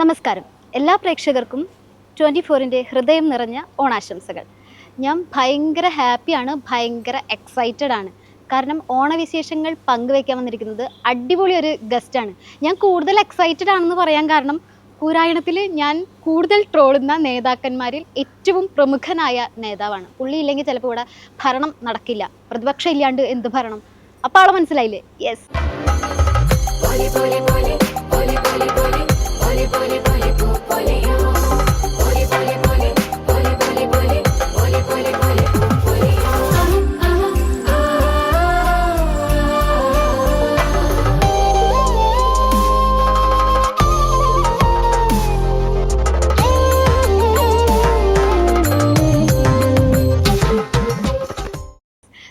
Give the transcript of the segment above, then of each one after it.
നമസ്കാരം. എല്ലാ പ്രേക്ഷകർക്കും ട്വന്റി ഫോറിന്റെ ഹൃദയം നിറഞ്ഞ ഓണാശംസകൾ. ഞാൻ ഭയങ്കര ഹാപ്പിയാണ് ഭയങ്കര എക്സൈറ്റഡ് ആണ്. കാരണം ഓണവിശേഷങ്ങൾ പങ്കുവയ്ക്കാൻ വന്നിരിക്കുന്നത് അടിപൊളി ഒരു ഗസ്റ്റാണ് ഞാൻ കൂടുതൽ എക്സൈറ്റഡ് ആണെന്ന് പറയാൻ കാരണം കൂരായണത്തിൽ ഞാൻ കൂടുതൽ ട്രോളുന്ന നേതാക്കന്മാരിൽ ഏറ്റവും പ്രമുഖനായ നേതാവാണ്. പുള്ളി ഇല്ലെങ്കിൽ ചിലപ്പോൾ ഇവിടെ ഭരണം നടക്കില്ല. പ്രതിപക്ഷം ഇല്ലാണ്ട് എന്ത് ഭരണം? അപ്പോൾ ആളെ മനസ്സിലായില്ലേ? യെസ്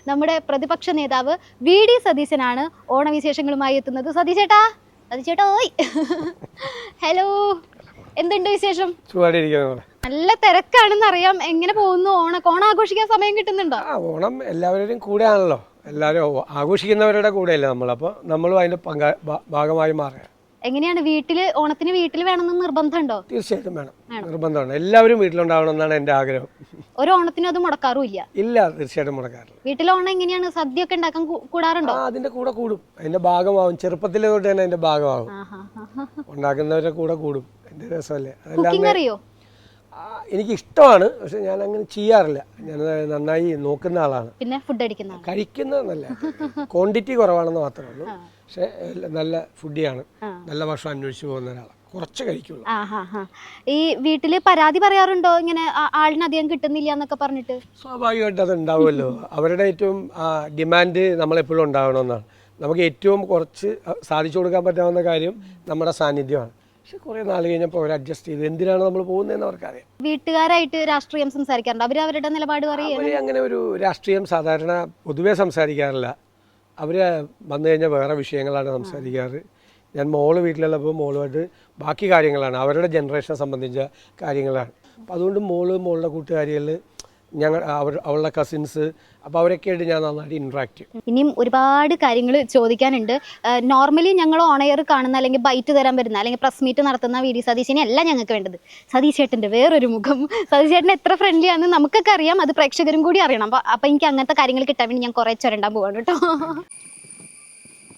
നമ്മുടെ പ്രതിപക്ഷ നേതാവ് വി ഡി സതീശനാണ് ഓണവിശേഷങ്ങളുമായി എത്തുന്നത്. സതീശേട്ടാ ഓയ്. ഹലോ എന്തുണ്ട് വിശേഷം? നല്ല തിരക്കാണെന്ന് അറിയാം എങ്ങനെ പോകുന്നു ഓണം? ഓണം ആഘോഷിക്കാൻ സമയം കിട്ടുന്നുണ്ടോ? ഓണം എല്ലാവരുടെയും കൂടെയാണല്ലോ. എല്ലാവരും ആഘോഷിക്കുന്നവരുടെ കൂടെയല്ലേ നമ്മൾ അപ്പോൾ നമ്മളും അതിന്റെ പങ്കാ ഭാഗമായി മാറുക എങ്ങനെയാണ് വീട്ടിൽ ഓണത്തിന് വീട്ടിൽ വേണമെന്ന് നിർബന്ധമുണ്ടോ? തീർച്ചയായിട്ടും വേണം. നിർബന്ധമാണ്. എല്ലാവരും വീട്ടിലുണ്ടാവണം എന്നാണ് എന്റെ ആഗ്രഹം. ഒരു ഓണത്തിനും അത് മുടക്കാറുമില്ല. ഇല്ല തീർച്ചയായിട്ടും മുടക്കാറില്ല. വീട്ടിലെ ഓണം എങ്ങനെയാണ്? സദ്യ ഒക്കെ ഉണ്ടാക്കാൻ കൂടാറുണ്ടോ? അതിന്റെ കൂടെ കൂടും. അതിന്റെ ഭാഗമാവും. ചെറുപ്പത്തിൽ തൊട്ട് തന്നെ അതിന്റെ ഭാഗമാവും. ഉണ്ടാക്കുന്നവരുടെ കൂടെ കൂടും. എന്റെ രസമല്ലേ? അതെല്ലാം അറിയോ? എനിക്ക് ഇഷ്ടമാണ് പക്ഷെ ഞാൻ അങ്ങനെ ചെയ്യാറില്ല. ഞാൻ നന്നായി നോക്കുന്ന ആളാണ്. പിന്നെ ഫുഡ് അടിക്കുന്ന കഴിക്കുന്നതെന്നല്ല ക്വാണ്ടിറ്റി കുറവാണെന്ന് മാത്രമേ ഉള്ളൂ. പക്ഷെ നല്ല ഫുഡിയാണ്. നല്ല ഭക്ഷണം അന്വേഷിച്ച് പോകുന്ന ഒരാളാണ് കുറച്ച് കഴിക്കുള്ളൂ. ഈ വീട്ടിൽ പരാതി പറയാറുണ്ടോ? ഇങ്ങനെ ആളിന് അധികം കിട്ടുന്നില്ല എന്നൊക്കെ പറഞ്ഞിട്ട്? സ്വാഭാവികമായിട്ട് അത് ഉണ്ടാവുമല്ലോ അവരുടെ ഏറ്റവും ഡിമാൻഡ് നമ്മളെപ്പോഴും ഉണ്ടാവണമെന്നാണ് നമുക്ക് ഏറ്റവും കുറച്ച് സാധിച്ചു കൊടുക്കാൻ പറ്റാവുന്ന കാര്യം നമ്മുടെ സാന്നിധ്യമാണ്. പക്ഷെ കുറേ നാൾ കഴിഞ്ഞപ്പോൾ അവർ അഡ്ജസ്റ്റ് ചെയ്ത് എന്തിനാണ് നമ്മൾ പോകുന്നതെന്ന് അവർക്കറിയാം. വീട്ടുകാരായിട്ട് രാഷ്ട്രീയം സംസാരിക്കാറുണ്ട്? അവർ അവരുടെ നിലപാട് പറയും. അവർ അങ്ങനെ ഒരു രാഷ്ട്രീയം സാധാരണ പൊതുവേ സംസാരിക്കാറില്ല. അവർ വന്നു കഴിഞ്ഞാൽ വേറെ വിഷയങ്ങളാണ് സംസാരിക്കാറ്. ഞാൻ മോൾ വീട്ടിലുള്ളപ്പോൾ മോളുമായിട്ട് ബാക്കി കാര്യങ്ങളാണ്. അവരുടെ ജനറേഷനെ സംബന്ധിച്ച കാര്യങ്ങളാണ്. അപ്പം അതുകൊണ്ട് മോൾ മോളുടെ കൂട്ടുകാരികൾ ഞങ്ങൾ അവളുടെ കസിൻസ് അപ്പോൾ അവരൊക്കെ ആയിട്ട് ഞാൻ നന്നായിട്ട് ഇൻട്രാക്ട് ചെയ്യും. ഇനിയും ഒരുപാട് കാര്യങ്ങൾ ചോദിക്കാനുണ്ട്. നോർമലി ഞങ്ങൾ ഓണയർ കാണുന്ന അല്ലെങ്കിൽ ബൈറ്റ് തരാൻ വരുന്ന അല്ലെങ്കിൽ പ്രസ് മീറ്റ് നടത്തുന്ന വി ഡി സതീശിനെ അല്ല ഞങ്ങൾക്ക് വേണ്ടത്. സതീശേട്ടന്റെ വേറൊരു മുഖം. സതീശേട്ടൻ എത്ര ഫ്രണ്ട്ലി ആണെന്ന് നമുക്കൊക്കെ അറിയാം. അത് പ്രേക്ഷകരും കൂടി അറിയണം. അപ്പോൾ അപ്പോൾ എനിക്ക് അങ്ങനത്തെ കാര്യങ്ങൾ കിട്ടാൻ വേണ്ടി ഞാൻ കുറേ ചുരണ്ടാൻ പോവാണ് കേട്ടോ.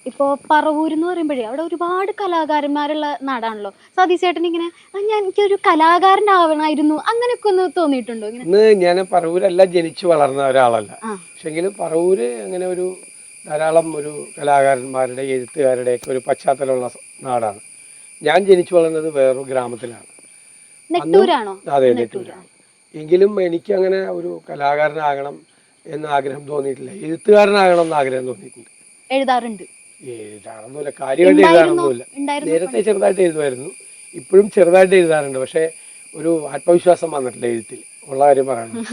ഇപ്പോൾ പറവൂർ എന്ന് പറയുമ്പോഴേ അവിടെ ഒരുപാട് കലാകാരന്മാരുള്ള നാടാണല്ലോ. സതീശേട്ടൻ ഇങ്ങനെ ഞാൻ എനിക്കൊരു കലാകാരനാവണമായിരുന്നു അങ്ങനെയൊക്കെ ഒന്ന് തോന്നിയിട്ടുണ്ടോ ഇന്ന് ഞാൻ പറവൂരല്ല ജനിച്ചു വളർന്ന ഒരാളല്ല. പക്ഷെങ്കിലും പറവൂര് അങ്ങനെ ഒരു ധാരാളം ഒരു കലാകാരന്മാരുടെ എഴുത്തുകാരുടെ ഒക്കെ ഒരു പശ്ചാത്തലമുള്ള നാടാണ്. ഞാൻ ജനിച്ചു വളർന്നത് വേറൊരു ഗ്രാമത്തിലാണ്. അതെ നെട്ടൂരാണ് എങ്കിലും എനിക്ക് അങ്ങനെ ഒരു കലാകാരനാകണം എന്ന ആഗ്രഹം തോന്നിയിട്ടില്ല. എഴുത്തുകാരനാകണം എന്ന് ആഗ്രഹം തോന്നിയിട്ടുണ്ട്. എഴുതാറുണ്ട്. എഴുതാറൊന്നുമില്ല കാര്യമായിട്ട് എഴുതാറൊന്നുമില്ല ഉണ്ടായിരുന്നു നേരത്തെ ചെറുതായിട്ട് എഴുതുമായിരുന്നു. ഇപ്പോഴും ചെറുതായിട്ട് എഴുതാറുണ്ട്. പക്ഷേ ഒരു ആത്മവിശ്വാസം വന്നിട്ടില്ല എഴുത്തിൽ. ഉള്ള കാര്യം പറയണം.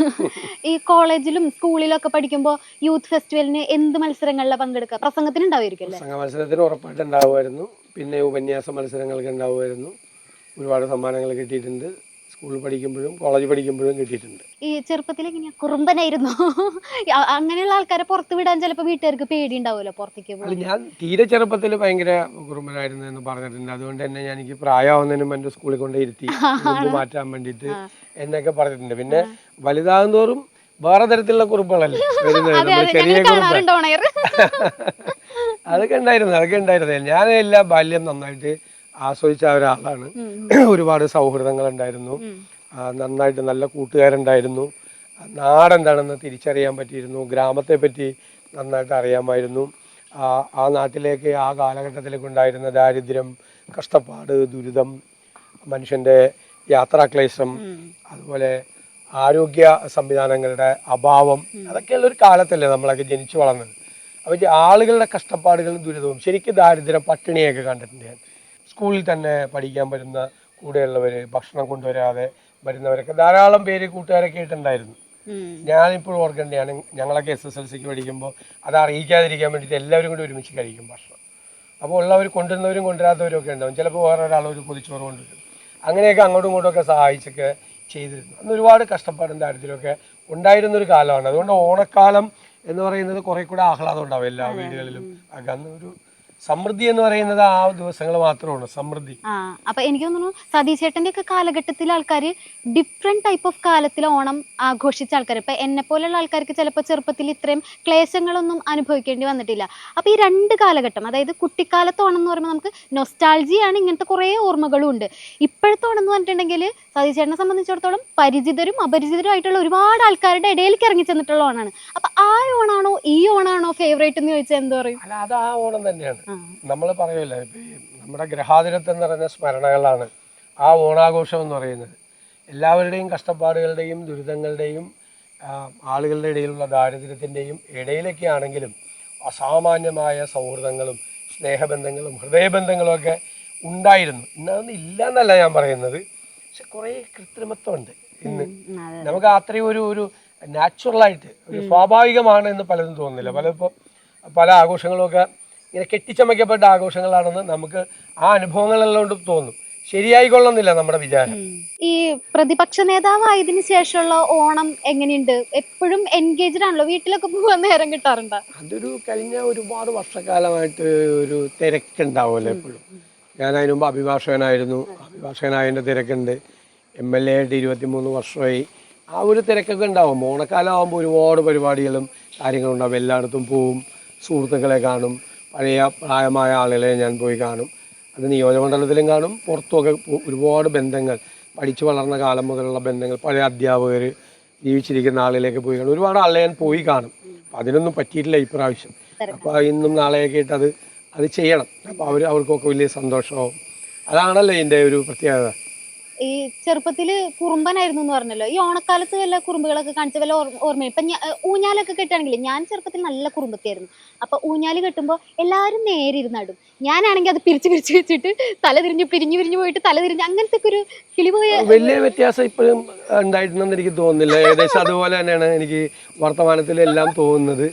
ഈ കോളേജിലും സ്കൂളിലും ഒക്കെ പഠിക്കുമ്പോൾ യൂത്ത് ഫെസ്റ്റിവലിന് എന്ത് മത്സരങ്ങളിലാണ് പങ്കെടുക്കുക? പ്രസംഗത്തിന് ഉണ്ടാവുമായിരിക്കും പ്രസംഗ മത്സരത്തിന് ഉറപ്പായിട്ട് ഉണ്ടാവുമായിരുന്നു. പിന്നെ ഉപന്യാസ മത്സരങ്ങൾക്ക് ഉണ്ടാവുമായിരുന്നു. ഒരുപാട് സമ്മാനങ്ങൾ കിട്ടിയിട്ടുണ്ട്. സ്കൂളിൽ പഠിക്കുമ്പോഴും കോളേജ് പഠിക്കുമ്പോഴും കിട്ടിയിട്ടുണ്ട്. ഈ ചെറുപ്പത്തിൽ എങ്ങനെയാ? കുറുമ്പനായിരുന്നു? അങ്ങനെയുള്ള ആൾക്കാരെ പുറത്ത് വിടാൻ ചിലപ്പോൾ വീട്ടുകാർക്ക് പേടി ഉണ്ടാവുമല്ലോ പുറത്തേക്ക് അല്ല ഞാൻ തീരെ ചെറുപ്പത്തിൽ ഭയങ്കര കുറുമ്പനായിരുന്നു എന്ന് പറഞ്ഞിട്ടുണ്ട്. അതുകൊണ്ട് തന്നെ ഞാൻ എനിക്ക് പ്രായമാവുന്നതിന് എന്റെ സ്കൂളിൽ കൊണ്ട് ഇരുത്തി കുറുമ്പ് മാറ്റാൻ വേണ്ടിയിട്ട് എന്നൊക്കെ പറഞ്ഞിട്ടുണ്ട്. പിന്നെ വലുതാകും തോറും വേറെ തരത്തിലുള്ള കുറുമ്പുകളല്ലേ വരുന്നത്. ചെറിയ കുറുമ്പ്. അതൊക്കെ ഉണ്ടായിരുന്നു അതൊക്കെ ഉണ്ടായിരുന്നു. ഞാൻ എല്ലാ ബാല്യം നന്നായിട്ട് ആസ്വദിച്ച ഒരാളാണ്. ഒരുപാട് സൗഹൃദങ്ങൾ ഉണ്ടായിരുന്നു നന്നായിട്ട് നല്ല കൂട്ടുകാരുണ്ടായിരുന്നു. നാടെന്താണെന്ന് തിരിച്ചറിയാൻ പറ്റിയിരുന്നു. ഗ്രാമത്തെ പറ്റി നന്നായിട്ട് അറിയാമായിരുന്നു. ആ ആ നാട്ടിലേക്ക് ആ കാലഘട്ടത്തിലേക്ക് ഉണ്ടായിരുന്ന ദാരിദ്ര്യം കഷ്ടപ്പാട് ദുരിതം മനുഷ്യന്റെ യാത്രാക്ലേശം അതുപോലെ ആരോഗ്യ സംവിധാനങ്ങളുടെ അഭാവം അതൊക്കെയുള്ള ഒരു കാലത്തല്ലേ നമ്മളൊക്കെ ജനിച്ചു വളർന്നത്. അപ്പോൾ ആളുകളുടെ കഷ്ടപ്പാടുകളും ദുരിതവും ശരിക്കും ദാരിദ്ര്യം പട്ടിണിയൊക്കെ കണ്ടിട്ടുണ്ട് ഞാൻ. സ്കൂളിൽ തന്നെ പഠിക്കാൻ വരുന്ന കൂടെയുള്ളവർ ഭക്ഷണം കൊണ്ടുവരാതെ വരുന്നവരൊക്കെ ധാരാളം പേര് കൂട്ടുകാരൊക്കെ ആയിട്ടുണ്ടായിരുന്നു. ഞാനിപ്പോഴും ഓർക്കേണ്ടതാണ് ഞങ്ങളൊക്കെ എസ് എസ് എൽ സിക്ക് പഠിക്കുമ്പോൾ അത് അറിയിക്കാതിരിക്കാൻ വേണ്ടിയിട്ട് എല്ലാവരും കൂടി ഒരുമിച്ച് കഴിക്കും ഭക്ഷണം. അപ്പോൾ ഉള്ളവർ കൊണ്ടുവരുന്നവരും കൊണ്ടുവരാത്തവരും ഒക്കെ ഉണ്ടാവും. ചിലപ്പോൾ വേറെ ഒരാൾ ഒരു പൊതിച്ചോറ് കൊണ്ടുവരും. അങ്ങനെയൊക്കെ അങ്ങോട്ടും ഇങ്ങോട്ടും ഒക്കെ സഹായിച്ചൊക്കെ ചെയ്തിരുന്നു. അന്ന് ഒരുപാട് കഷ്ടപ്പാടും ദാരിദ്ര്യമൊക്കെ ഉണ്ടായിരുന്നൊരു കാലമാണ്. അതുകൊണ്ട് ഓണക്കാലം എന്ന് പറയുന്നത് കുറെ കൂടെ ആഹ്ലാദം ഉണ്ടാവും എല്ലാ വീടുകളിലും. അന്ന് ഒരു സമൃദ്ധി എന്ന് പറയുന്നത് ആ ദിവസങ്ങൾ മാത്രമാണ് സമൃദ്ധി. അപ്പൊ എനിക്ക് തോന്നുന്നു സതീശേട്ടന്റെ ഒക്കെ കാലഘട്ടത്തിലെ ആൾക്കാർ ഡിഫറെന്റ് ടൈപ്പ് ഓഫ് കാലത്തിൽ ഓണം ആഘോഷിച്ച ആൾക്കാർ. ഇപ്പൊ എന്നെ പോലെയുള്ള ആൾക്കാർക്ക് ചിലപ്പോൾ ചെറുപ്പത്തിൽ ഇത്രയും ക്ലേശങ്ങളൊന്നും അനുഭവിക്കേണ്ടി വന്നിട്ടില്ല. അപ്പൊ ഈ രണ്ട് കാലഘട്ടം അതായത് കുട്ടിക്കാലത്ത് ഓണം എന്ന് പറയുമ്പോൾ നമുക്ക് നൊസ്റ്റാൾജിയാണ് ഇങ്ങനത്തെ കുറേ ഓർമ്മകളും ഉണ്ട്. ഇപ്പോഴത്തെ ഓണം എന്ന് പറഞ്ഞിട്ടുണ്ടെങ്കിൽ സതീശേട്ടനെ സംബന്ധിച്ചിടത്തോളം പരിചിതരും അപരിചിതരും ആയിട്ടുള്ള ഒരുപാട് ആൾക്കാരുടെ ഇടയിലേക്ക് ഇറങ്ങി ചെന്നിട്ടുള്ള ഓണാണ്. അപ്പൊ ആ ഓണാണോ ഈ ഓണാണോ ഫേവറേറ്റ് എന്ന് ചോദിച്ചാൽ എന്താ പറയും? അല്ല അത് ആ ഓണം തന്നെയാണ്. നമ്മൾ ഇപ്പൊ നമ്മുടെ ഗ്രഹാതിരത്വം നിറഞ്ഞ സ്മരണകളാണ് ആ ഓണാഘോഷം എന്ന് പറയുന്നത്. എല്ലാവരുടെയും കഷ്ടപ്പാടുകളുടെയും ദുരിതങ്ങളുടെയും ആളുകളുടെ ഇടയിലുള്ള ദാരിദ്ര്യത്തിന്റെയും ഇടയിലൊക്കെ ആണെങ്കിലും അസാമാന്യമായ സൗഹൃദങ്ങളും സ്നേഹബന്ധങ്ങളും ഹൃദയബന്ധങ്ങളും ഒക്കെ ഉണ്ടായിരുന്നു. ഇന്നതൊന്നും ഇല്ല എന്നല്ല ഞാൻ പറയുന്നത്. പക്ഷെ കുറേ കൃത്രിമത്വമുണ്ട്. ഇന്ന് നമുക്ക് അത്രയും ഒരു ഒരു നാച്ചുറലായിട്ട് ഒരു സ്വാഭാവികമാണ് എന്ന് പലതും തോന്നുന്നില്ല. പലപ്പോൾ പല ആഘോഷങ്ങളൊക്കെ ഇങ്ങനെ കെട്ടിച്ചമയ്ക്കപ്പെട്ട ആഘോഷങ്ങളാണെന്ന് നമുക്ക് ആ അനുഭവങ്ങളെല്ലാം കൊണ്ട് തോന്നും. ശരിയായിക്കൊള്ളുന്നില്ല നമ്മുടെ വിചാരം. ഈ പ്രതിപക്ഷ നേതാവായതിനു ശേഷമുള്ള ഓണം എങ്ങനെയുണ്ട്? എപ്പോഴും എൻഗേജ്ഡ് ആണല്ലോ? വീട്ടിലൊക്കെ പോകാൻ നേരം കിട്ടാറുണ്ടോ? അതൊരു കഴിഞ്ഞ ഒരുപാട് വർഷക്കാലമായിട്ട് ഒരു തിരക്കുണ്ടാവുമല്ലോ എപ്പോഴും. ഞാൻ അതിന് മുമ്പ് അഭിഭാഷകനായിരുന്നു. അഭിഭാഷകനായതിന്റെ തിരക്കുണ്ട്. എം എൽ എ ആയിട്ട് ഇരുപത്തിമൂന്ന് വർഷമായി. ആ ഒരു തിരക്കൊക്കെ ഉണ്ടാവും. ഓണക്കാലം ആകുമ്പോൾ ഒരുപാട് പരിപാടികളും കാര്യങ്ങളും ഉണ്ടാവും എല്ലായിടത്തും പോവും. സുഹൃത്തുക്കളെ കാണും. പഴയ പ്രായമായ ആളുകളെ ഞാൻ പോയി കാണും. അത് നിയോജകമണ്ഡലത്തിലും കാണും. പുറത്തുമൊക്കെ ഒരുപാട് ബന്ധങ്ങൾ. പഠിച്ചു വളർന്ന കാലം മുതലുള്ള ബന്ധങ്ങൾ. പഴയ അധ്യാപകർ ജീവിച്ചിരിക്കുന്ന ആളിലേക്ക് പോയി കാണും. ഒരുപാട് ആളെ ഞാൻ പോയി കാണും. അതിനൊന്നും പറ്റിയിട്ടില്ല ഇപ്രാവശ്യം. അപ്പോൾ ഇന്നും നാളെയൊക്കെ ആയിട്ട് അത് അത് ചെയ്യണം. അപ്പോൾ അവർ അവർക്കൊക്കെ വലിയ സന്തോഷമാവും. അതാണല്ലോ ഇതിന്റെ ഒരു പ്രത്യേകത. ഈ ചെറുപ്പത്തിൽ കുറുമ്പനായിരുന്നു എന്ന് പറഞ്ഞല്ലോ. ഈ ഓണക്കാലത്ത് വല്ല കുറുമ്പുകളൊക്കെ കാണിച്ച വല്ല ഓർമ്മ ഇപ്പൊ ഊഞ്ഞാലൊക്കെ കെട്ടുകയാണെങ്കിൽ ഞാൻ ചെറുപ്പത്തിൽ നല്ല കുറുമ്പത്തിയായിരുന്നു അപ്പൊ ഊഞ്ഞാൽ കെട്ടുമ്പോൾ എല്ലാരും നേരെ ഇരുന്നാടും ഞാനാണെങ്കിൽ അത് പിരിച്ചു പിരിച്ചു വെച്ചിട്ട് തല തിരിഞ്ഞ് പിരിഞ്ഞു പിരിഞ്ഞു പോയിട്ട് തല തിരിഞ്ഞ് അങ്ങനത്തെ ഒരു കിളിപോയ വലിയ വ്യത്യാസം ഇപ്പോഴും ഉണ്ടായിട്ടുണ്ടെന്ന് എനിക്ക് തോന്നുന്നില്ല. ഏകദേശം അതുപോലെ തന്നെയാണ് എനിക്ക് വർത്തമാനത്തിൽ എല്ലാം തോന്നുന്നത്.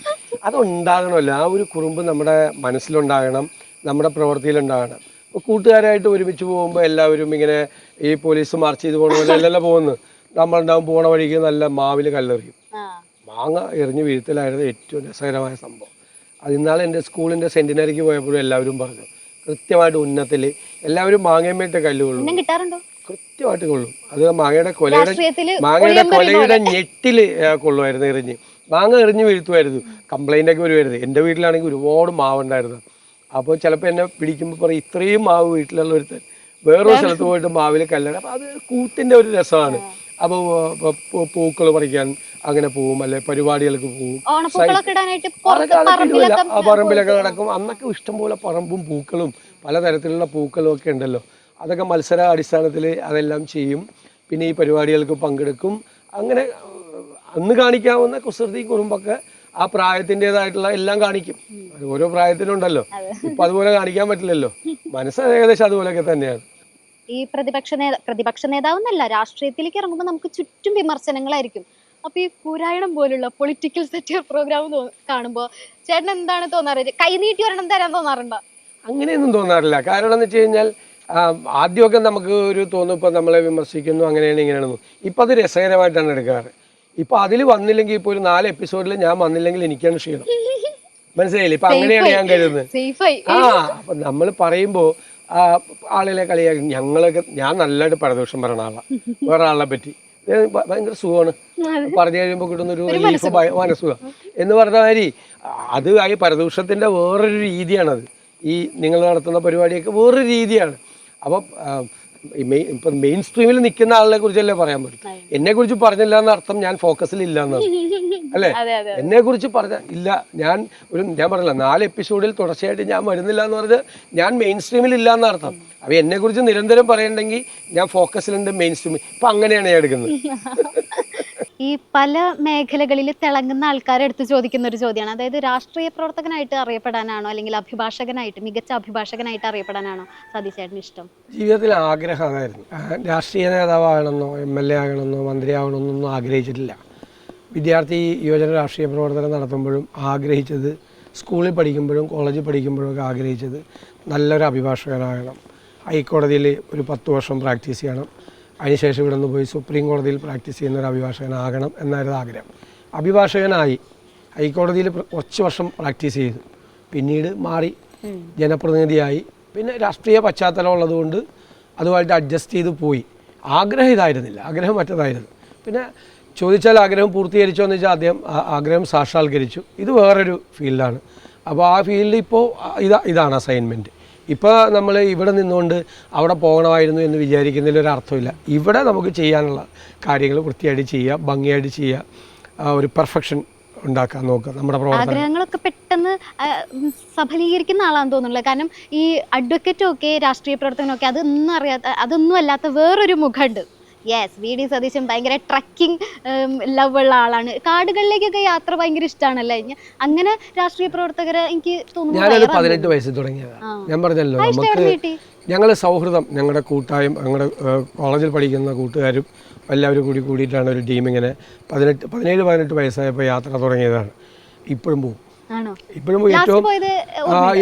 അതുണ്ടാകണമല്ലോ. ആ ഒരു കുറുമ്പ് നമ്മുടെ മനസ്സിലുണ്ടാകണം നമ്മുടെ പ്രവൃത്തിയിലുണ്ടാകണം. ഇപ്പോൾ കൂട്ടുകാരായിട്ട് ഒരുമിച്ച് പോകുമ്പോൾ എല്ലാവരും ഇങ്ങനെ ഈ പോലീസ് മാർച്ച് ചെയ്ത് പോകണ പോലെ അല്ലല്ലോ പോകുന്നത്. നമ്മളുണ്ടാവും പോണ വഴിക്ക് നല്ല മാവിൽ കല്ലെറിയും. മാങ്ങ എറിഞ്ഞ് വീഴ്ത്തലായിരുന്നു ഏറ്റവും രസകരമായ സംഭവം. അത് ഇന്നാൾ എന്റെ സ്കൂളിന്റെ സെന്റിനറിക്ക് പോയപ്പോഴും എല്ലാവരും പറഞ്ഞു കൃത്യമായിട്ട് ഉന്നത്തിൽ എല്ലാവരും മാങ്ങയമ്മയിട്ട് കല്ല് കൊള്ളും കിട്ടാറുണ്ടോ? കൃത്യമായിട്ട് കൊള്ളും. അത് മാങ്ങയുടെ കൊലയുടെ മാങ്ങയുടെ കൊലയുടെ ഞെട്ടിൽ കൊള്ളുമായിരുന്നു എറിഞ്ഞ്. മാങ്ങ എറിഞ്ഞ് വീഴ്ത്തുമായിരുന്നു. കംപ്ലൈന്റ് ഒക്കെ വരുമായിരുന്നു. എന്റെ വീട്ടിലാണെങ്കിൽ ഒരുപാട് മാവുണ്ടായിരുന്നു. അപ്പോൾ ചിലപ്പോൾ എന്നെ പിടിക്കുമ്പോൾ പറയും ഇത്രയും മാവ് വീട്ടിലുള്ള ഒരുത്തൻ വേറൊരു സ്ഥലത്ത് പോയിട്ട് മാവിൽ കല്ലണം അപ്പോൾ അത് കൂട്ടിന്റെ ഒരു രസമാണ്. അപ്പോൾ പൂക്കൾ പറിക്കാൻ അങ്ങനെ പോവും. അല്ലെ പരിപാടികൾക്ക് പോവും. പറമ്പിലൊക്കെ ആ പറമ്പിലൊക്കെ നടക്കും. അന്നൊക്കെ ഇഷ്ടംപോലെ പറമ്പും പൂക്കളും പലതരത്തിലുള്ള പൂക്കളും ഒക്കെ ഉണ്ടല്ലോ. അതൊക്കെ മത്സര അടിസ്ഥാനത്തിൽ അതെല്ലാം ചെയ്യും. പിന്നെ ഈ പരിപാടികൾക്ക് പങ്കെടുക്കും. അങ്ങനെ അന്ന് കാണിക്കാവുന്ന കുസൃതി കുറുമ്പൊക്കെ ആ പ്രായത്തിന്റെതായിട്ടുള്ള എല്ലാം കാണിക്കും. അത് ഓരോ പ്രായത്തിലുണ്ടല്ലോ. ഇപ്പൊ അതുപോലെ കാണിക്കാൻ പറ്റില്ലല്ലോ. മനസ്സ് ഏകദേശം അതുപോലെയൊക്കെ തന്നെയാണ്. ഈ പ്രതിപക്ഷ നേതാ പ്രതിപക്ഷ നേതാവ് എന്നല്ല രാഷ്ട്രീയത്തിലേക്ക് ഇറങ്ങുമ്പോൾ നമുക്ക് ചുറ്റും വിമർശനങ്ങളായിരിക്കും. അപ്പൊ ഈ പുരായണം പോലുള്ള പൊളിറ്റിക്കൽ സെറ്റ് പ്രോഗ്രാം കാണുമ്പോൾ ചേട്ടൻ എന്താണ് തോന്നാറ്? കൈനീട്ടി ഒരെണ്ണം തരാൻ തോന്നാറുണ്ടോ? അങ്ങനെയൊന്നും തോന്നാറില്ല. കാരണം എന്ന് വെച്ച് കഴിഞ്ഞാൽ ആദ്യമൊക്കെ നമുക്ക് ഒരു തോന്നും ഇപ്പം നമ്മളെ വിമർശിക്കുന്നു അങ്ങനെയാണ് ഇങ്ങനെയാണെന്ന്. ഇപ്പം അത് രസകരമായിട്ടാണ് എടുക്കാറ്. ഇപ്പം അതിൽ വന്നില്ലെങ്കിൽ ഇപ്പൊ ഒരു നാല് എപ്പിസോഡിൽ ഞാൻ വന്നില്ലെങ്കിൽ എനിക്കാണ് ക്ഷീണം. മനസ്സിലായില്ലേ? ഇപ്പൊ അങ്ങനെയാണ് ഞാൻ കരുതുന്നത്. ആ അപ്പൊ നമ്മൾ പറയുമ്പോ ആളുകളെ കളിയാക്കും. ഞങ്ങളൊക്കെ ഞാൻ നല്ലതായിട്ട് പരദോഷം പറയണ ആളാ. വേറെ ആളെ പറ്റി ഭയങ്കര സുഖമാണ്. പറഞ്ഞു കഴിയുമ്പോൾ കിട്ടുന്ന ഒരു റിലീഫ് മനസ്സുഖം. എന്ന് പറഞ്ഞ മാതിരി അത് ആ ഈ പരദൂഷത്തിന്റെ വേറൊരു രീതിയാണത്. ഈ നിങ്ങൾ നടത്തുന്ന പരിപാടിയൊക്കെ വേറൊരു രീതിയാണ്. അപ്പം ഇപ്പം മെയിൻ സ്ട്രീമിൽ നിൽക്കുന്ന ആളിനെ കുറിച്ചല്ലേ പറയാൻ പറ്റും. എന്നെ കുറിച്ച് പറഞ്ഞില്ല എന്ന അർത്ഥം ഞാൻ ഫോക്കസിൽ ഇല്ല എന്നാണ് അല്ലേ? എന്നെ കുറിച്ച് പറഞ്ഞ ഇല്ല ഞാൻ ഒരു ഞാൻ പറഞ്ഞില്ല നാല് എപ്പിസോഡിൽ തുടർച്ചയായിട്ട് ഞാൻ വരുന്നില്ല എന്ന് പറഞ്ഞത് ഞാൻ മെയിൻ സ്ട്രീമിൽ ഇല്ല എന്നർത്ഥം അപ്പൊ എന്നെ കുറിച്ച് നിരന്തരം പറയണ്ടെങ്കിൽ ഞാൻ ഫോക്കസിലുണ്ട് മെയിൻ സ്ട്രീമിൽ ഇപ്പൊ അങ്ങനെയാണ് ഞാൻ എടുക്കുന്നത്. ഈ പല മേഖലകളിൽ തിളങ്ങുന്ന ആൾക്കാരെ എടുത്ത് ചോദിക്കുന്ന ഒരു ചോദ്യമാണ്. അതായത് രാഷ്ട്രീയ പ്രവർത്തകനായിട്ട് അറിയപ്പെടാനാണോ അല്ലെങ്കിൽ അഭിഭാഷകനായിട്ട് മികച്ച അഭിഭാഷകനായിട്ട് അറിയപ്പെടാനാണോ സതീശേട്ടന് ഇഷ്ടം? ജീവിതത്തിൽ ആഗ്രഹം അതായിരുന്നു രാഷ്ട്രീയ നേതാവാകണമെന്നോ എം എൽ എ ആകണമെന്നോ മന്ത്രി ആകണമെന്നൊന്നും ആഗ്രഹിച്ചിട്ടില്ല. വിദ്യാർത്ഥി യുവജന രാഷ്ട്രീയ പ്രവർത്തനം നടത്തുമ്പോഴും ആഗ്രഹിച്ചത് സ്കൂളിൽ പഠിക്കുമ്പോഴും കോളേജിൽ പഠിക്കുമ്പോഴും ഒക്കെ ആഗ്രഹിച്ചത് നല്ലൊരു അഭിഭാഷകനാകണം. ഹൈക്കോടതിയിൽ ഒരു പത്ത് വർഷം പ്രാക്ടീസ് ചെയ്യണം. അതിനുശേഷം ഇവിടെ നിന്ന് പോയി സുപ്രീം കോടതിയിൽ പ്രാക്ടീസ് ചെയ്യുന്ന ഒരു അഭിഭാഷകനാകണം എന്നായിരുന്നു ആഗ്രഹം. അഭിഭാഷകനായി ഹൈക്കോടതിയിൽ കുറച്ച് വർഷം പ്രാക്ടീസ് ചെയ്തു. പിന്നീട് മാറി ജനപ്രതിനിധിയായി. പിന്നെ രാഷ്ട്രീയ പശ്ചാത്തലം ഉള്ളതുകൊണ്ട് അതുമായിട്ട് അഡ്ജസ്റ്റ് ചെയ്ത് പോയി. ആഗ്രഹം ഇതായിരുന്നില്ല. ആഗ്രഹം മറ്റതായിരുന്നു. പിന്നെ ചോദിച്ചാൽ ആഗ്രഹം പൂർത്തീകരിച്ചോ എന്ന് വെച്ചാൽ അദ്ദേഹം ആഗ്രഹം സാക്ഷാത്കരിച്ചു. ഇത് വേറൊരു ഫീൽഡാണ്. അപ്പോൾ ആ ഫീൽഡിൽ ഇപ്പോൾ ഇതാ ഇതാണ് അസൈൻമെന്റ് ഇപ്പോൾ നമ്മൾ ഇവിടെ നിന്നുകൊണ്ട് അവിടെ പോകണമായിരുന്നു എന്ന് വിചാരിക്കുന്നതിൽ ഒരു അർത്ഥമില്ല. ഇവിടെ നമുക്ക് ചെയ്യാനുള്ള കാര്യങ്ങൾ വൃത്തിയായിട്ട് ചെയ്യുക ഭംഗിയായിട്ട് ചെയ്യുക ഒരു പെർഫെക്ഷൻ ഉണ്ടാക്കാൻ നോക്കുക നമ്മുടെ ആഗ്രഹങ്ങളൊക്കെ പെട്ടെന്ന് സഫലീകരിക്കുന്ന ആളാന്ന് തോന്നുന്നില്ല കാരണം ഈ അഡ്വക്കേറ്റും ഒക്കെ രാഷ്ട്രീയ പ്രവർത്തനമൊക്കെ അതൊന്നും അറിയാത്ത അതൊന്നും അല്ലാത്ത വേറൊരു മുഖമുണ്ട്. യെസ് വി ഡി സതീശൻ ഭയങ്കര ട്രക്കിംഗ് ലവ് ഉള്ള ആളാണ്. കാടുകളിലേക്കൊക്കെ യാത്ര ഭയങ്കര ഇഷ്ടമാണല്ലേ അങ്ങനെ രാഷ്ട്രീയ പ്രവർത്തകരെ എനിക്ക് തോന്നുന്നു. പതിനെട്ട് വയസ്സിൽ തുടങ്ങിയതാണ് ഞാൻ പറഞ്ഞല്ലോ നമുക്ക് ഞങ്ങൾ സൗഹൃദം ഞങ്ങളുടെ കൂട്ടായും ഞങ്ങളുടെ കോളേജിൽ പഠിക്കുന്ന കൂട്ടുകാരും എല്ലാവരും കൂടി കൂടിയിട്ടാണ് ഒരു ടീം ഇങ്ങനെ പതിനെട്ട് പതിനേഴ് പതിനെട്ട് വയസ്സായപ്പോൾ യാത്ര തുടങ്ങിയതാണ്. ഇപ്പോഴും പോകും ഇപ്പോഴും ഏറ്റവും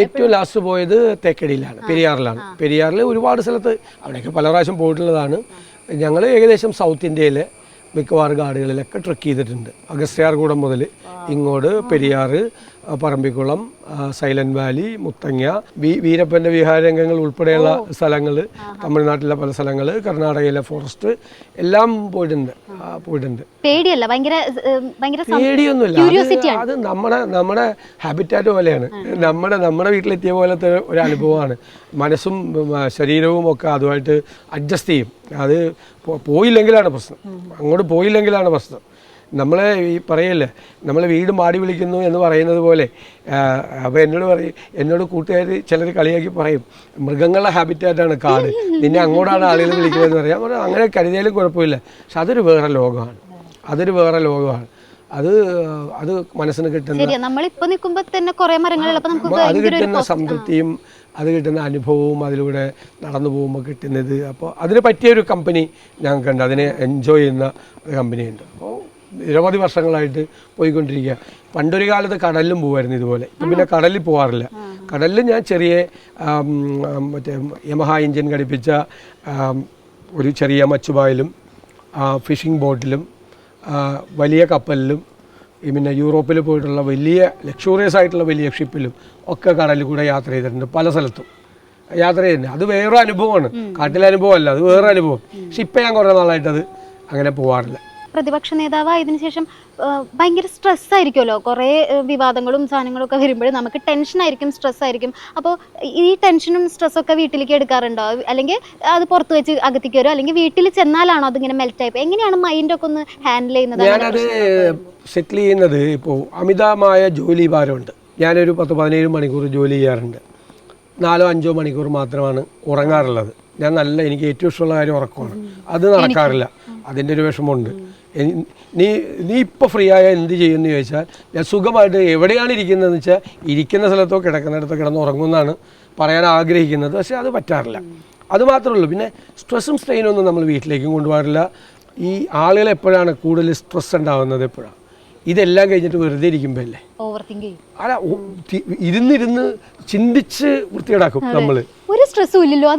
ഏറ്റവും ലാസ്റ്റ് പോയത് തേക്കടിയിലാണ് പെരിയാറിലാണ്. പെരിയാറിൽ ഒരുപാട് സ്ഥലത്ത് അവിടെയൊക്കെ പല പ്രാവശ്യം പോയിട്ടുള്ളതാണ്. ഞങ്ങൾ ഏകദേശം സൗത്ത് ഇന്ത്യയിലെ മിക്കവാറും കാടുകളിലൊക്കെ ട്രക്ക് ചെയ്തിട്ടുണ്ട്. അഗസ്ത്യാർകൂടം മുതൽ ഇങ്ങോട്ട് പെരിയാറ് പറമ്പിക്കുളം സൈലന്റ് വാലി മുത്തങ്ങ വി വീരപ്പന്റെ വിഹാരംഗങ്ങൾ ഉൾപ്പെടെയുള്ള സ്ഥലങ്ങൾ തമിഴ്നാട്ടിലെ പല സ്ഥലങ്ങൾ കർണാടകയിലെ ഫോറസ്റ്റ് എല്ലാം പോയിട്ടുണ്ട്. പോയിട്ടുണ്ട്. പേടിയല്ല? ഭയങ്കര പേടിയൊന്നുമില്ല. അത് നമ്മുടെ നമ്മുടെ ഹാബിറ്റാറ്റ് പോലെയാണ്. നമ്മുടെ നമ്മുടെ വീട്ടിലെത്തിയ പോലത്തെ ഒരു അനുഭവമാണ്. മനസ്സും ശരീരവും ഒക്കെ അതുമായിട്ട് അഡ്ജസ്റ്റ് ചെയ്യും. അത് പോയില്ലെങ്കിലാണ് പ്രശ്നം. അങ്ങോട്ട് പോയില്ലെങ്കിലാണ് പ്രശ്നം. നമ്മളെ ഈ പറയല്ലേ നമ്മൾ വീട് മാടി വിളിക്കുന്നു എന്ന് പറയുന്നത് പോലെ അപ്പോൾ എന്നോട് പറയും എന്നോട് കൂട്ടുകാർ ചിലർ കളിയാക്കി പറയും മൃഗങ്ങളുടെ ഹാബിറ്റായിട്ടാണ് കാട് നിന്നെ അങ്ങോട്ടാണ് ആളുകൾ വിളിക്കുന്നതെന്ന് പറയാം. അങ്ങനെ കരുതിയാലും കുഴപ്പമില്ല. പക്ഷെ അതൊരു വേറെ ലോകമാണ്. അതൊരു വേറെ ലോകമാണ്. അത് അത് മനസ്സിന് കിട്ടുന്ന നമ്മളിപ്പോ നിൽക്കുമ്പോൾ തന്നെ കുറെ അത് കിട്ടുന്ന സംതൃപ്തിയും അത് കിട്ടുന്ന അനുഭവവും അതിലൂടെ നടന്നു പോകുമ്പോൾ കിട്ടുന്നത്. അപ്പോൾ അതിന് പറ്റിയ ഒരു കമ്പനി ഞങ്ങൾക്കുണ്ട്. അതിനെ എൻജോയ് ചെയ്യുന്ന ഒരു കമ്പനിയുണ്ട് അപ്പോൾ നിരവധി വർഷങ്ങളായിട്ട് പോയിക്കൊണ്ടിരിക്കുക. പണ്ടൊരു കാലത്ത് കടലിലും പോകുമായിരുന്നു ഇതുപോലെ. ഇപ്പം പിന്നെ കടലിൽ പോകാറില്ല കടലിൽ ഞാൻ ചെറിയ മറ്റേ യമഹ എഞ്ചിൻ ഘടിപ്പിച്ച ഒരു ചെറിയ മച്ചുപായലും ഫിഷിംഗ് ബോട്ടിലും വലിയ കപ്പലിലും പിന്നെ യൂറോപ്പിൽ പോയിട്ടുള്ള വലിയ ലക്ഷൂറിയസ് ആയിട്ടുള്ള വലിയ ഷിപ്പിലും ഒക്കെ കടലിൽ കൂടെ യാത്ര ചെയ്തിട്ടുണ്ട് പല സ്ഥലത്തും. യാത്ര ചെയ്യുന്നത് അത് വേറെ അനുഭവമാണ്. കാട്ടിലെ അനുഭവമല്ല അത് വേറെ അനുഭവം. പക്ഷെ ഇപ്പം ഞാൻ കുറേ നാളായിട്ടത് അങ്ങനെ പോകാറില്ല പ്രതിപക്ഷ നേതാവായതിനു ശേഷം ഭയങ്കര സ്ട്രെസ് ആയിരിക്കുമല്ലോ. കുറേ വിവാദങ്ങളും സാധനങ്ങളും ഒക്കെ വരുമ്പോഴും നമുക്ക് ടെൻഷൻ ആയിരിക്കും സ്ട്രെസ് ആയിരിക്കും. അപ്പോൾ ഈ ടെൻഷനും സ്ട്രെസ്സൊക്കെ വീട്ടിലേക്ക് എടുക്കാറുണ്ടോ? അല്ലെങ്കിൽ അത് പുറത്ത് വെച്ച് അകത്തേക്ക് വരും? അല്ലെങ്കിൽ വീട്ടിൽ ചെന്നാലാണോ അതിങ്ങനെ മെൽറ്റ് ആയി എങ്ങനെയാണ് മൈൻഡൊക്കെ ഒന്ന് ഹാൻഡിൽ ചെയ്യുന്നത്? ഞാനത് സെറ്റിൽ ചെയ്യുന്നത് ഇപ്പോൾ അമിതമായ ജോലി ഭാരമുണ്ട്. ഞാനൊരു പത്ത് പതിനേഴ് മണിക്കൂർ ജോലി ചെയ്യാറുണ്ട്. നാലോ അഞ്ചോ മണിക്കൂർ മാത്രമാണ് ഉറങ്ങാറുള്ളത്. ഞാൻ നല്ല എനിക്ക് ഏറ്റവും ഇഷ്ടമുള്ള കാര്യം ഉറക്കമാണ്. അത് നടക്കാറില്ല. അതിന്റെ ഒരു വിഷമമുണ്ട്. നീ നീ ഇപ്പോൾ ഫ്രീ ആയ എന്ത് ചെയ്യുമെന്ന് ചോദിച്ചാൽ ഞാൻ സുഖമായിട്ട് എവിടെയാണ് ഇരിക്കുന്നതെന്ന് വെച്ചാൽ ഇരിക്കുന്ന സ്ഥലത്തോ കിടക്കുന്നിടത്തോ കിടന്ന് ഉറങ്ങുമെന്നാണ് പറയാൻ ആഗ്രഹിക്കുന്നത്. പക്ഷേ അത് പറ്റാറില്ല. അത് മാത്രമേ ഉള്ളൂ പിന്നെ സ്ട്രെസ്സും സ്ട്രെയിനും ഒന്നും നമ്മൾ വീട്ടിലേക്കും കൊണ്ടുപോകാറില്ല. ഈ ആളുകൾ എപ്പോഴാണ് കൂടുതൽ സ്ട്രെസ് ഉണ്ടാകുന്നത് എപ്പോഴാണ്? ഇതെല്ലാം കഴിഞ്ഞിട്ട് വെറുതെ ഇരിക്കുമ്പോൾ അല്ലേ അല്ല ഇരുന്നിരുന്ന് ചിന്തിച്ച് വൃത്തികേടാക്കും നമ്മൾ ഒരു സ്ട്രെസ്സും ഇല്ലല്ലോ.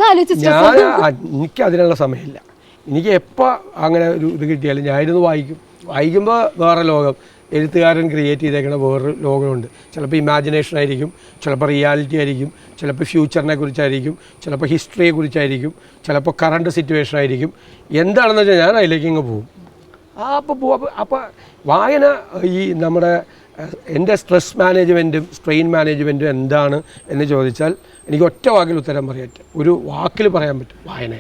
ഞാൻ എനിക്ക് അതിനുള്ള സമയമില്ല. എനിക്ക് എപ്പോൾ അങ്ങനെ ഒരു ഇത് കിട്ടിയാലും ഞാനിരുന്ന് വായിക്കും. വായിക്കുമ്പോൾ വേറെ ലോകം. എഴുത്തുകാരൻ ക്രിയേറ്റ് ചെയ്തേക്കുന്ന വേറൊരു ലോകമുണ്ട്. ചിലപ്പോൾ ഇമാജിനേഷൻ ആയിരിക്കും ചിലപ്പോൾ റിയാലിറ്റി ആയിരിക്കും ചിലപ്പോൾ ഫ്യൂച്ചറിനെ കുറിച്ചായിരിക്കും ചിലപ്പോൾ ഹിസ്റ്ററിയെ കുറിച്ചായിരിക്കും ചിലപ്പോൾ കറണ്ട് സിറ്റുവേഷൻ ആയിരിക്കും. എന്താണെന്ന് വെച്ചാൽ ഞാൻ അതിലേക്ക് ഇങ്ങ് പോകും ആ അപ്പോൾ പോകും അപ്പോൾ വായന ഈ നമ്മുടെ എന്റെ സ്ട്രെസ് മാനേജ്മെന്റും സ്ട്രെയിൻ മാനേജ്മെന്റും എന്താണ് എന്ന് ചോദിച്ചാൽ എനിക്ക് ഒറ്റ വാക്കിൽ ഉത്തരം പറയാൻ ഒരു വാക്കിൽ പറയാൻ പറ്റും വായന.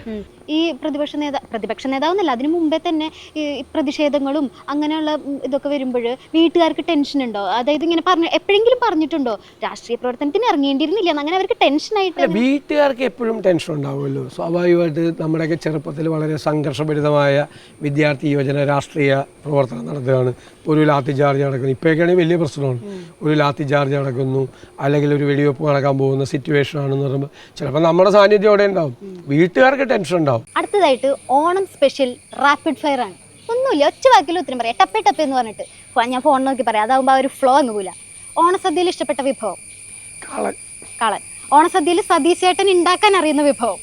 ഈ പ്രതിപക്ഷ നേതാ പ്രതിപക്ഷ നേതാവ് എന്നല്ല അതിനു മുമ്പേ തന്നെ ഈ പ്രതിഷേധങ്ങളും അങ്ങനെയുള്ള ഇതൊക്കെ വരുമ്പോൾ വീട്ടുകാർക്ക് ടെൻഷൻ ഉണ്ടോ? അതായത് ഇങ്ങനെ പറഞ്ഞു എപ്പോഴെങ്കിലും പറഞ്ഞിട്ടുണ്ടോ? രാഷ്ട്രീയ പ്രവർത്തനത്തിന് ഇറങ്ങേണ്ടിയിരുന്നില്ല അങ്ങനെ അവർക്ക് ടെൻഷൻ ആയിട്ട് വീട്ടുകാർക്ക് എപ്പോഴും ടെൻഷൻ ഉണ്ടാവുമല്ലോ. സ്വാഭാവികമായിട്ട് നമ്മുടെയൊക്കെ ചെറുപ്പത്തിൽ വളരെ സംഘർഷഭരിതമായ വിദ്യാർത്ഥി യുവജന രാഷ്ട്രീയ പ്രവർത്തനം നടത്തുകയാണ്. ഒരു ലാത്തി ചാർജ് നടക്കുന്നു. ഇപ്പോഴൊക്കെയാണെങ്കിൽ വലിയ പ്രശ്നമാണ്. ഒരു ലാത്തി ചാർജ് നടക്കുന്നു. അല്ലെങ്കിൽ ഒരു വെടിവെപ്പ് നടക്കാൻ പോകുന്ന സിറ്റുവേഷൻ ആണെന്ന് പറയുമ്പോൾ ചിലപ്പോൾ നമ്മുടെ സാന്നിധ്യം അവിടെ ഉണ്ടാവും. വീട്ടുകാർക്ക് ടെൻഷൻ ഉണ്ടാവും. അടുത്തതായിട്ട് ഓണം സ്പെഷ്യൽ റാപ്പിഡ് ഫയർ ആണ്. ഒന്നുമില്ല ഒറ്റ വാക്കിൽ ഉത്തരം പറയാം. ടപ്പേ ടപ്പേ എന്ന് പറഞ്ഞിട്ട്. ഞാൻ ഫോൺ നോക്കി പറയാം. അതാകുമ്പോൾ ആ ഒരു ഫ്ലോ അങ്ങ് പോല ഓണസദ്യയിൽ ഇഷ്ടപ്പെട്ട വിഭവം? കളൻ കളൻ ഓണസദ്യയിൽ സതീശേട്ടൻ ഉണ്ടാക്കാൻ അറിയുന്ന വിഭവം?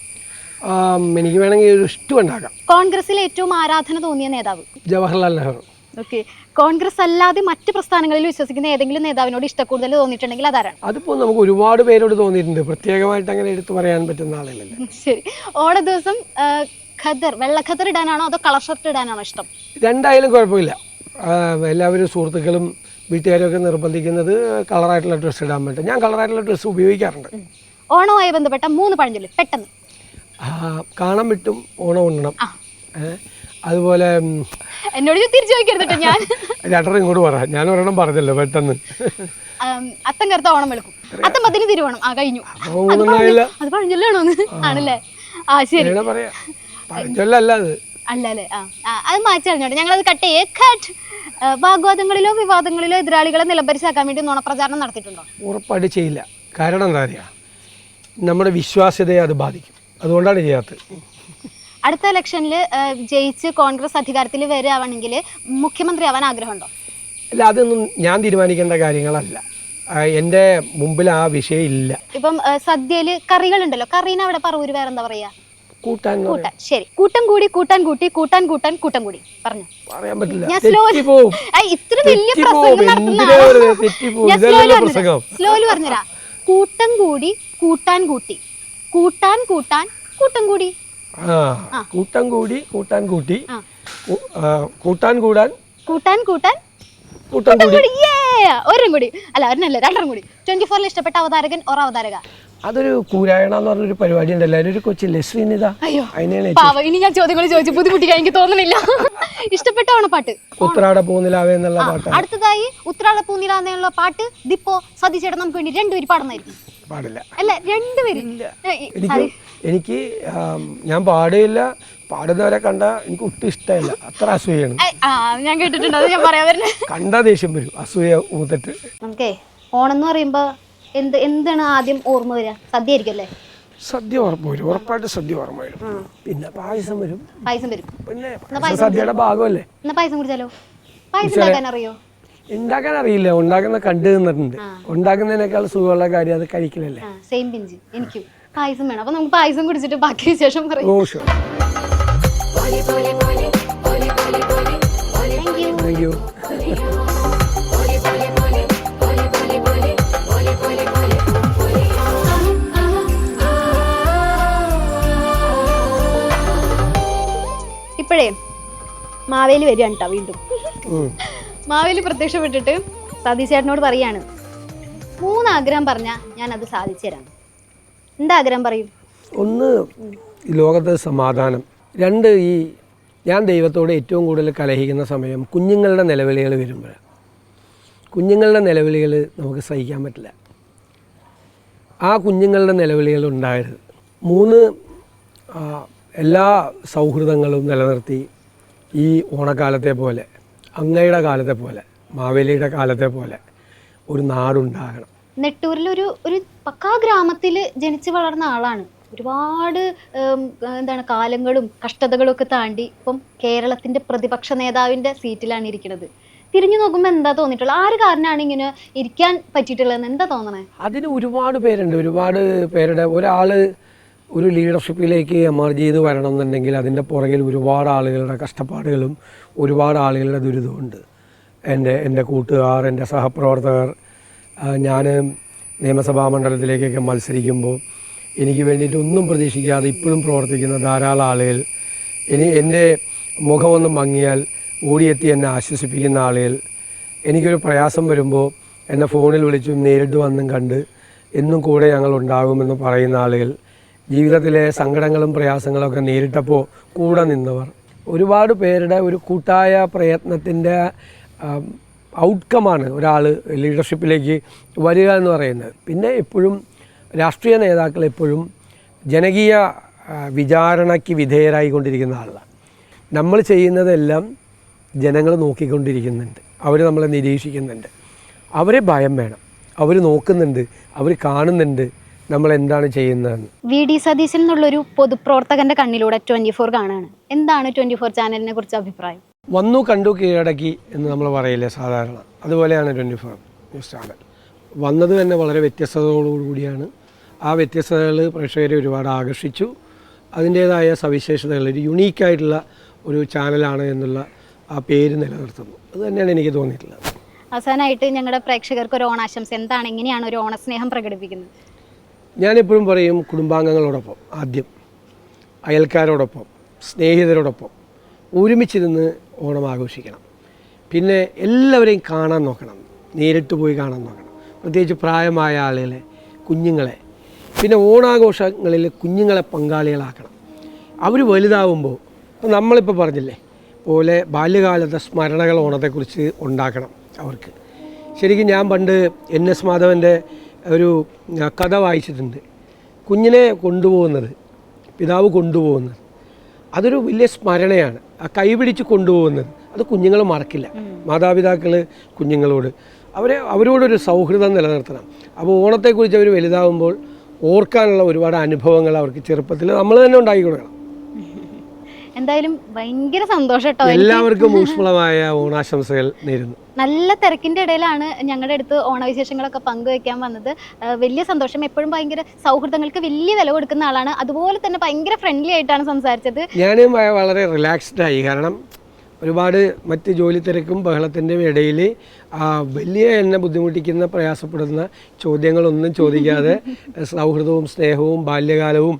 എനിക്ക് വേണമെങ്കിൽ ഒരു ഇഷ്ടം ഉണ്ടാക്കാം. കോൺഗ്രസിൽ ഏറ്റവും ആരാധന തോന്നിയ നേതാവ്? ജവഹർലാൽ നെഹ്റു. ഓക്കെ. കോൺഗ്രസ് അല്ലാതെ മറ്റ് പ്രസ്ഥാനങ്ങളിൽ വിശ്വസിക്കുന്ന ഏതെങ്കിലും നേതാവിനോട് ഇഷ്ടക്കൂടുതൽ തോന്നിയിട്ടുണ്ടെങ്കിൽ അതാരാണ്? അതിപ്പോൾ നമുക്ക് ഒരുപാട് പേരോട് തോന്നിയിട്ടുണ്ട്. പ്രത്യേകമായിട്ട് അങ്ങനെ എടുത്തു പറയാൻ പറ്റുന്ന ആളല്ലേ ശരി. ഓണ ദിവസം ഖദർ വെള്ള ഖദർ ഇടാനാണോ അതോ കളർ ഷർട്ട് ഇടാനാണോ ഇഷ്ടം? രണ്ടായാലും കുഴപ്പമില്ല. എല്ലാവരും സുഹൃത്തുക്കളും വീട്ടുകാരൊക്കെ നിർബന്ധിക്കുന്നത് കളറായിട്ടുള്ള ഡ്രസ്സ് ഇടാൻ പറ്റും ഞാൻ കളറായിട്ടുള്ള ഡ്രസ്സ് ഉപയോഗിക്കാറുണ്ട്. ഓണവുമായി ബന്ധപ്പെട്ട മൂന്ന് പഴഞ്ചൊല്ലി പെട്ടെന്ന്. ആ, കാണം വിട്ടും ഓണം ഉണ്ണണം. അതുപോലെ എന്നോട് തിരിച്ചു ചോദിക്കരുത് ഞാൻ. രണ്ടെണ്ണം ഇങ്ങോട്ട് പറ. ഞാൻ ഒരെണ്ണം പറഞ്ഞല്ലോ പെട്ടെന്ന്. അത്തം കറുത്ത ഓണം വെളുക്കും. അത്തം പത്തിന് തിരുവോണം. ആ കഴിഞ്ഞു. അത് പഴഞ്ചൊല്ലാണോ. ആണല്ലേ? ആ ശരി. പഴഞ്ചൊല്ലല്ല അത്. അല്ല അല്ലേ ആ അത് മാറ്റി ഞങ്ങൾ ഞങ്ങളത് കട്ട് ചെയ്യേ. കട്ട് വാഗ്വാദങ്ങളിലോ വിവാദങ്ങളിലോ എതിരാളികളെ നിലപരിശാക്കാൻ വേണ്ടി നുണപ്രചാരണം നടത്തിയിട്ടുണ്ടോ? ഉറപ്പായിട്ട് ചെയ്യില്ല. കാരണം എന്താ പറയുക നമ്മുടെ വിശ്വാസ്യതയെ അത് ബാധിക്കും. അതുകൊണ്ടാണ് ചെയ്യാത്തത് അടുത്ത ഇലക്ഷനിൽ ജയിച്ച് കോൺഗ്രസ് അധികാരത്തിൽ വരികയാണെങ്കിൽ മുഖ്യമന്ത്രി ആവാൻ ആഗ്രഹമുണ്ടോ? അല്ല അതൊന്നും ഞാൻ തീരുമാനിക്കേണ്ട കാര്യങ്ങളല്ല. എന്റെ എന്റെ മുമ്പിൽ ആ വിഷയം ഇല്ല. ഇപ്പം സദ്യയിൽ കറികളുണ്ടല്ലോ. കറീനെ അവിടെ പറവൂര് വേറെ എന്താ പറയാ? കൂട്ടാൻ കൂട്ടാൻ ശരി. കൂട്ടം കൂടി കൂട്ടാൻ കൂട്ടി കൂട്ടാൻ കൂട്ടാൻ കൂട്ടം കൂടി. പറഞ്ഞു. പറയാൻ പറ്റില്ല. ഞാൻ സ്ലോ ഇത്ര വലിയ പ്രസംഗം പ്രസംഗം. സ്ലോലി പറഞ്ഞുതരാ. കൂട്ടം കൂടി കൂട്ടാൻ കൂട്ടി. കൂട്ടാൻ കൂട്ടാൻ കൂട്ടം കൂടി. ആ കൂട്ടം കൂടി കൂട്ടാൻ കൂട്ടി. കൂട്ടാൻ കൂടാൻ. കൂട്ടാൻ കൂട്ടാൻ. കൂട്ടാൻ കൂടി. ഒരും കൂടി. അല്ല ഒരെണ്ണല്ല രണ്ടെണ്ണം കൂടി. ട്വന്റി ഫോറിൽ ഇഷ്ടപ്പെട്ട അവതാരകൻ ഓർ അവതാരക? അതൊരു കൂരായണ എന്ന് പറഞ്ഞൊരു പരിപാടി ഉണ്ടല്ലോ. അതിലൊരു കൊച്ചില്ലേ ഇതാ അയ്യോ പാവ. ഇനി ഞാൻ ചോദ്യങ്ങൾ ചോദിച്ചു. ബുദ്ധിമുട്ടിക്കാൻ എനിക്ക് തോന്നുന്നില്ല ഇഷ്ടപ്പെട്ട ഓണപ്പാട്ട് ഉത്രാട പൂന്നിലാവേ എന്നുള്ള പാട്ട് അടുത്തതായി ഉത്രാട പൂന്നില എന്നുള്ള പാട്ട് ദിപ്പോ സതീശേട്ടൻ നമുക്ക് വേണ്ടി രണ്ടുപേര് പാടുന്നതായിരിക്കും. പാടില്ല. അല്ല രണ്ടുപേരും. എനിക്ക് ഞാൻ പാടുകയില്ല. പാടുന്നവരെ കണ്ട എനിക്ക് ഒട്ടും ഇഷ്ടമല്ല. അത്ര അസൂയാണ് ആ ഞാൻ കേട്ടിട്ടുണ്ട്. അത് ഞാൻ പറയാൻ വരുന്നത് കണ്ട ദേഷ്യം വരും. അസൂയ ഊത്തിട്ട് നമുക്കേ ഓണം എന്ന് പറയുമ്പോ എന്ത് എന്താണ് ആദ്യം ഓർമ്മ വരിക സദ്യ ആയിരിക്കും അല്ലേ? സദ്യ ഉറപ്പ് വരും. ഉറപ്പായിട്ട് സദ്യ ഓർമ്മ വരും. പിന്നെ പായസം വരും. പായസം വരും. പിന്നെ സദ്യയുടെ ഭാഗമല്ലേ? എന്നാ പായസം കുടിച്ചാലോ? പായസം ഉണ്ടാക്കാൻ അറിയോ? ഉണ്ടാക്കാൻ അറിയില്ല. ഉണ്ടാക്കുന്ന കണ്ടു നിന്നിട്ടുണ്ട്. ഉണ്ടാക്കുന്നതിനേക്കാൾ സുഖമുള്ള കാര്യം അത് കഴിക്കലല്ലേ? സെയിം പിഞ്ച് എനിക്കും. പായസം വേണം. അപ്പൊ നമുക്ക് പായസം കുടിച്ചിട്ട് ബാക്കി വിശേഷം പറയും. താങ്ക് യു ഇപ്പോഴേ മാവേലി വരികയാണ് കേട്ടോ വീണ്ടും. മാവേലി പ്രത്യക്ഷപ്പെട്ടിട്ട് സതീശ് ചേട്ടനോട് പറയാണ് മൂന്ന് ആഗ്രഹം പറഞ്ഞാൽ ഞാൻ അത് സാധിച്ചു തരാം. എന്താ ആഗ്രഹം പറയും. ഒന്ന് ലോകത്ത് സമാധാനം. രണ്ട് ഈ ഞാൻ ദൈവത്തോട് ഏറ്റവും കൂടുതൽ കലഹിക്കുന്ന സമയം കുഞ്ഞുങ്ങളുടെ നിലവിളികൾ വരുമ്പോൾ. കുഞ്ഞുങ്ങളുടെ നിലവിളികൾ നമുക്ക് സഹിക്കാൻ പറ്റില്ല. ആ കുഞ്ഞുങ്ങളുടെ നിലവിളികൾ ഉണ്ടാകരുത് മൂന്ന് എല്ലാ സൗഹൃദങ്ങളും നിലനിർത്തി ഈ ഓണക്കാലത്തെ പോലെ അങ്ങയുടെ കാലത്തെ പോലെ മാവേലിയുടെ കാലത്തെ പോലെ ഒരു നാടുണ്ടാകണം. നെട്ടൂരിൽ ഒരു പക്കാ ഗ്രാമത്തിൽ ജനിച്ച് വളർന്ന ആളാണ്. ഒരുപാട് എന്താണ് കാലങ്ങളും കഷ്ടതകളും ഒക്കെ താണ്ടി ഇപ്പം കേരളത്തിന്റെ പ്രതിപക്ഷ നേതാവിന്റെ സീറ്റിലാണ് ഇരിക്കുന്നത് തിരിഞ്ഞു നോക്കുമ്പോൾ എന്താ തോന്നിയിട്ടുള്ളത്? ആര് കാരനാണ് ഇങ്ങനെ ഇരിക്കാൻ പറ്റിയിട്ടുള്ളത് എന്താ തോന്നണേ? അതിന് ഒരുപാട് പേരുണ്ട്. ഒരുപാട് പേരുടെ ഒരാൾ ഒരു ലീഡർഷിപ്പിലേക്ക് എമർജ് ചെയ്ത് വരണം എന്നുണ്ടെങ്കിൽ അതിന്റെ പുറകിൽ ഒരുപാട് ആളുകളുടെ കഷ്ടപ്പാടുകളും ഒരുപാട് ആളുകളുടെ ദുരിതമുണ്ട് എന്റെ എന്റെ കൂട്ടുകാർ എന്റെ സഹപ്രവർത്തകർ ഞാൻ നിയമസഭാ മണ്ഡലത്തിലേക്കൊക്കെ മത്സരിക്കുമ്പോൾ എനിക്ക് വേണ്ടിയിട്ട് ഒന്നും പ്രതീക്ഷിക്കാതെ ഇപ്പോഴും പ്രവർത്തിക്കുന്ന ധാരാളം ആളുകൾ ഇനി എന്റെ മുഖമൊന്നും മങ്ങിയാൽ ഓടിയെത്തി എന്നെ ആശ്വസിപ്പിക്കുന്ന ആളുകൾ എനിക്കൊരു പ്രയാസം വരുമ്പോൾ എന്നെ ഫോണിൽ വിളിച്ചും നേരിട്ട് വന്നും കണ്ട് എന്നും കൂടെ ഞങ്ങൾ ഉണ്ടാകുമെന്ന് പറയുന്ന ആളുകൾ ജീവിതത്തിലെ സങ്കടങ്ങളും പ്രയാസങ്ങളൊക്കെ നേരിട്ടപ്പോൾ കൂടെ നിന്നവർ. ഒരുപാട് പേരുടെ ഒരു കൂട്ടായ പ്രയത്നത്തിന്റെ ഔട്ട്കമാണ് ഒരാൾ ലീഡർഷിപ്പിലേക്ക് വരിക എന്ന് പറയുന്നത്. പിന്നെ എപ്പോഴും രാഷ്ട്രീയ നേതാക്കൾ എപ്പോഴും ജനകീയ വിചാരണയ്ക്ക് വിധേയരായി കൊണ്ടിരിക്കുന്ന ആളാണ് നമ്മൾ ചെയ്യുന്നതെല്ലാം ജനങ്ങൾ നോക്കിക്കൊണ്ടിരിക്കുന്നുണ്ട്. അവർ നമ്മളെ നിരീക്ഷിക്കുന്നുണ്ട്. അവരെ ഭയം വേണം. അവർ നോക്കുന്നുണ്ട്. അവർ കാണുന്നുണ്ട് നമ്മൾ എന്താണ് ചെയ്യുന്നതെന്ന്. വി ഡി സതീശൻ എന്നുള്ളൊരു പൊതുപ്രവർത്തകന്റെ കണ്ണിലൂടെ ട്വന്റി ഫോർ കാണാണ്. എന്താണ് ട്വന്റി ഫോർ ചാനലിനെ കുറിച്ച് അഭിപ്രായം? വന്നു കണ്ടു കീഴടക്കി എന്ന് നമ്മൾ പറയില്ലേ സാധാരണ. അതുപോലെയാണ് ട്വന്റി ഫോർ ന്യൂസ് ചാനൽ. വന്നത് തന്നെ വളരെ വ്യത്യസ്തതകളോടുകൂടിയാണ് ആ വ്യത്യസ്തതകൾ പ്രേക്ഷകരെ ഒരുപാട് ആകർഷിച്ചു. അതിന്റേതായ സവിശേഷതകൾ ഒരു യുണീക്കായിട്ടുള്ള ഒരു ചാനലാണ് എന്നുള്ള ആ പേര് നിലനിർത്തുന്നു. അത് തന്നെയാണ് എനിക്ക് തോന്നിയിട്ടുള്ളത്. അവസാനമായിട്ട് ഞങ്ങളുടെ പ്രേക്ഷകർക്ക് ഒരു ഓണാശംസ. എന്താണ് എങ്ങനെയാണ് ഒരു ഓണസ്നേഹം പ്രകടിപ്പിക്കുന്നത്? ഞാനെപ്പോഴും പറയും കുടുംബാംഗങ്ങളോടൊപ്പം ആദ്യം. അയൽക്കാരോടൊപ്പം സ്നേഹിതരോടൊപ്പം ഒരുമിച്ചിരുന്ന് ഓണം ആഘോഷിക്കണം പിന്നെ എല്ലാവരെയും കാണാൻ നോക്കണം. നേരിട്ട് പോയി കാണാൻ നോക്കണം. പ്രത്യേകിച്ച് പ്രായമായ ആളുകളെ കുഞ്ഞുങ്ങളെ. പിന്നെ ഓണാഘോഷങ്ങളിൽ കുഞ്ഞുങ്ങളെ പങ്കാളികളാക്കണം. അവർ വലുതാവുമ്പോൾ നമ്മളിപ്പോൾ പറഞ്ഞില്ലേ പോലെ ബാല്യകാലത്തെ സ്മരണകൾ ഓണത്തെക്കുറിച്ച് ഉണ്ടാക്കണം അവർക്ക്. ശരിക്കും ഞാൻ പണ്ട് എൻ എസ് മാധവന്റെ ഒരു കഥ വായിച്ചിട്ടുണ്ട്. കുഞ്ഞിനെ കൊണ്ടുപോകുന്നത് പിതാവ് കൊണ്ടുപോകുന്നത്. അതൊരു വലിയ സ്മരണയാണ്. ആ കൈപിടിച്ച് കൊണ്ടുപോകുന്നത്. അത് കുഞ്ഞുങ്ങൾ മറക്കില്ല. മാതാപിതാക്കൾ കുഞ്ഞുങ്ങളോട്. അവരെ അവരോടൊരു സൗഹൃദം നിലനിർത്തണം. അപ്പോൾ ഓണത്തെക്കുറിച്ച് അവർ വലുതാവുമ്പോൾ ഓർക്കാനുള്ള ഒരുപാട് അനുഭവങ്ങൾ അവർക്ക് ചെറുപ്പത്തിൽ നമ്മൾ തന്നെ ഉണ്ടാക്കി കൊടുക്കണം. എന്തായാലും ഭയങ്കര സന്തോഷം കേട്ടോ എല്ലാവർക്കും ഊഷ്മളമായ ഓണാശംസകൾ നേരുന്നു. നല്ല തിരക്കിന്റെ ഇടയിലാണ് ഞങ്ങളുടെ അടുത്ത് ഓണവിശേഷങ്ങളൊക്കെ പങ്കുവെക്കാൻ വന്നത്. വലിയ സന്തോഷം. എപ്പോഴും ഭയങ്കര സൗഹൃദങ്ങൾക്ക് വലിയ വില കൊടുക്കുന്ന ആളാണ്. അതുപോലെ തന്നെ ഭയങ്കര ഫ്രണ്ട്ലി ആയിട്ടാണ് സംസാരിച്ചത്. ഞാനും വളരെ റിലാക്സ്ഡ് ആയി. കാരണം ഒരുപാട് മറ്റ് ജോലി തിരക്കും ബഹളത്തിന്റെയും ഇടയിൽ വലിയ എന്നെ ബുദ്ധിമുട്ടിക്കുന്ന പ്രയാസപ്പെടുന്ന ചോദ്യങ്ങളൊന്നും ചോദിക്കാതെ സൗഹൃദവും സ്നേഹവും ബാല്യകാലവും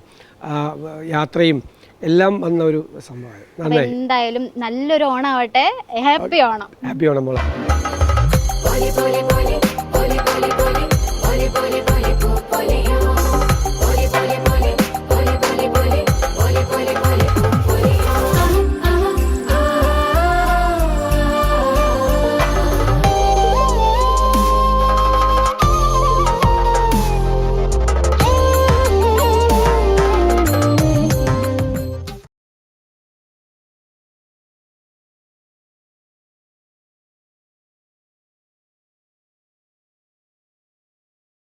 യാത്രയും എല്ലാം വന്ന ഒരു സംഭവമാണ്. നന്നായി. എന്തായാലും നല്ലൊരു ഓണാവട്ടെ. ഹാപ്പി ഓണം. ഹാപ്പി ഓണം മോളെ.